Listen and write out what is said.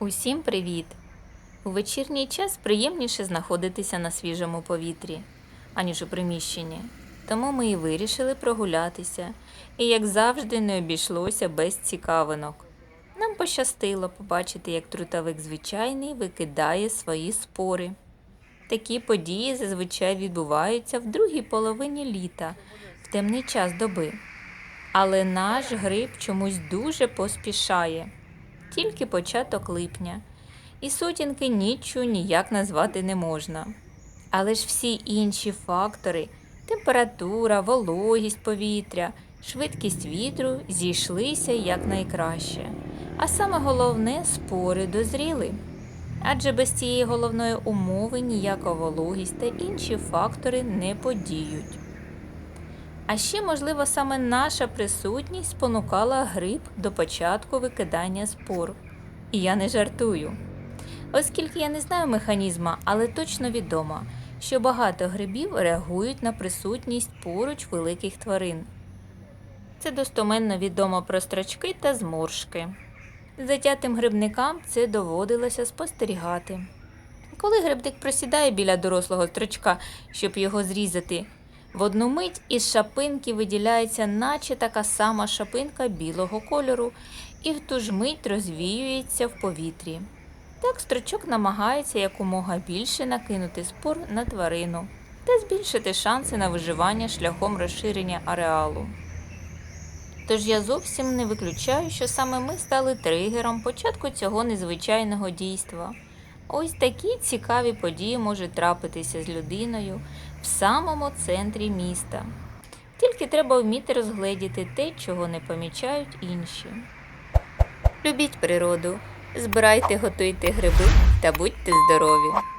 Усім привіт! У вечірній час приємніше знаходитися на свіжому повітрі, аніж у приміщенні. Тому ми і вирішили прогулятися, і, як завжди, не обійшлося без цікавинок. Нам пощастило побачити, як трутовик звичайний викидає свої спори. Такі події зазвичай відбуваються в другій половині літа, в темний час доби. Але наш гриб чомусь дуже поспішає. Тільки початок липня, і сутінки ніччю ніяк назвати не можна. Але ж всі інші фактори температура, вологість повітря, швидкість вітру зійшлися якнайкраще. А саме головне спори дозріли. Адже без цієї головної умови ніяка вологість та інші фактори не подіють. А ще, можливо, саме наша присутність спонукала гриб до початку викидання спор. І я не жартую. Оскільки я не знаю механізма, але точно відомо, що багато грибів реагують на присутність поруч великих тварин. Це достоменно відомо про строчки та зморшки. Затятим грибникам це доводилося спостерігати. Коли грибник просідає біля дорослого строчка, щоб його зрізати, в одну мить із шапинки виділяється, наче така сама шапинка білого кольору, і в ту ж мить розвіюється в повітрі. Так строчок намагається якомога більше накинути спор на тварину та збільшити шанси на виживання шляхом розширення ареалу. Тож я зовсім не виключаю, що саме ми стали тригером початку цього незвичайного дійства. Ось такі цікаві події можуть трапитися з людиною в самому центрі міста. Тільки треба вміти розгледіти те, чого не помічають інші. Любіть природу, збирайте, готуйте гриби та будьте здорові!